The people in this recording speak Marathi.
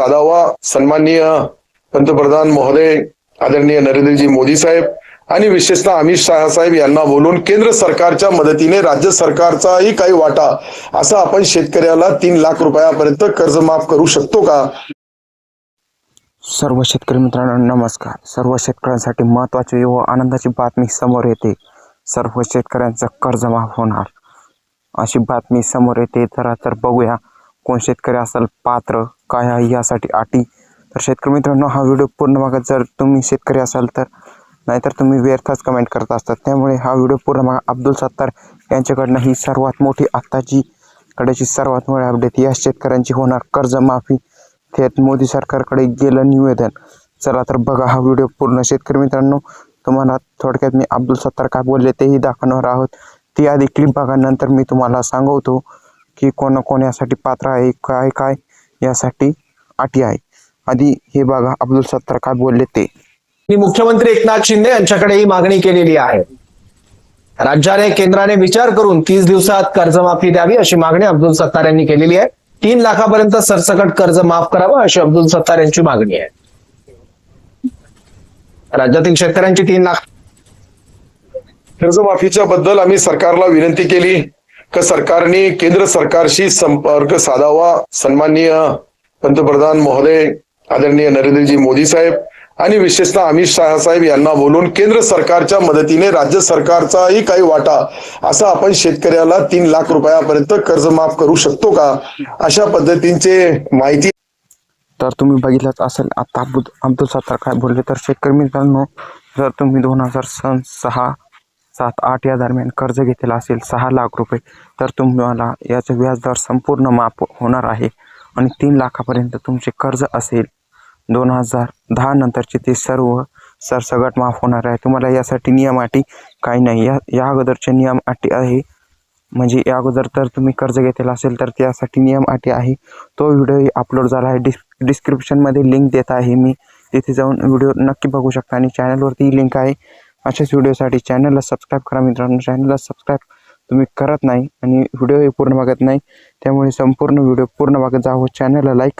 साधावा सन्माननीय पंतप्रधान महोदय आदरणीय नरेंद्रजी मोदी साहेब आणि विशेषतः अमित शहा साहेब यांना बोलून केंद्र सरकारच्या मदतीने राज्य सरकारचाही काही वाटा असं आपण शेतकऱ्याला तीन लाख रुपयापर्यंत कर्ज माफ करू शकतो का? सर्व शेतकरी मित्रांनो नमस्कार. सर्व शेतकऱ्यांसाठी महत्त्वाची व आनंदाची बातमी समोर येते. सर्व शेतकऱ्यांचं कर्ज माफ होणार. अशी बातमी समोर येते. जरा तर बघूया. कोण शेतकरी असाल पात्र काय आहे यासाठी अटी. तर शेतकरी मित्रांनो हा व्हिडिओ पूर्ण बघा. जर तुम्ही शेतकरी असाल तर नाहीतर तुम्ही व्यर्थच कमेंट करत असतात. त्यामुळे हा व्हिडिओ पूर्ण बघा. अब्दुल सत्तार यांच्याकडनं ही सर्वात मोठी आत्ताची कडेची सर्वात मोठी अपडेट या शेतकऱ्यांची होणार. कर्जमाफी थेट मोदी सरकारकडे गेलं निवेदन. चला तर बघा हा व्हिडिओ पूर्ण. शेतकरी मित्रांनो तुम्हाला थोडक्यात मी अब्दुल सत्तार काय बोलले तेही दाखवणार आहोत. ती आधी क्लिप बघा. नंतर मी तुम्हाला सांगवतो. की कोण कोण यासाठी पात्र आहे काय काय यासाठी अटी आहे. आधी हे बघा अब्दुल सत्तार काय बोलले ते. मी मुख्यमंत्री एकनाथ शिंदे यांच्याकडे ही मागणी केलेली आहे. राज्याने केंद्राने विचार करून तीस दिवसात कर्जमाफी द्यावी अशी मागणी अब्दुल सत्तार यांनी केलेली आहे. तीन लाखापर्यंत सरसकट कर्ज माफ करावं अशी अब्दुल सत्तार यांची मागणी आहे. राज्यातील शेतकऱ्यांची तीन लाख कर्जमाफीच्या बद्दल आम्ही सरकारला विनंती केली. का सरकारने केंद्र सरकारशी संपर्क साधावा. सन्माननीय पंतप्रधान महोदय आदरणीय नरेंद्रजी मोदी साहेब आणि विशेषतः अमित शहा साहेब यांना बोलून केंद्र सरकारच्या मदतीने राज्य सरकारचाही काही वाटा असं आपण शेतकऱ्याला तीन लाख रुपयापर्यंत कर्ज माफ करू शकतो का? अशा पद्धतींचे माहिती तर तुम्ही बघितलंच असेल आता अब्दुल सत्तार काय बोलले तर शेतकरी मित्रांनो जर तुम्ही दोन हजार सन सहा सात आठ या दरम्यान कर्ज घेतलेलं असेल सहा लाख रुपये तर तुम्हाला याचं व्याजदर संपूर्ण माफ होणार आहे आणि तीन लाखापर्यंत तुमचे कर्ज असेल. दोन हजार दहा नंतरचे ते सर्व सरसगट माफ होणार आहे. तुम्हाला यासाठी नियम अटी काही नाही. या या अगोदरचे नियम अटी आहे. म्हणजे या अगोदर तर तुम्ही कर्ज घेतलेला असेल तर त्यासाठी नियम अटी आहे. तो व्हिडिओ अपलोड झाला आहे. डिस् डिस्क्रिप्शनमध्ये लिंक देत आहे. मी तिथे जाऊन व्हिडिओ नक्की बघू शकता आणि चॅनलवरती लिंक आहे. अशाच व्हिडिओसाठी चॅनलला सबस्क्राईब करा मित्रांनो. चॅनलला सबस्क्राईब तुम्ही करत नाही आणि व्हिडिओही पूर्ण बघत नाही त्यामुळे संपूर्ण व्हिडिओ पूर्ण बघत जावं चॅनलला लाईक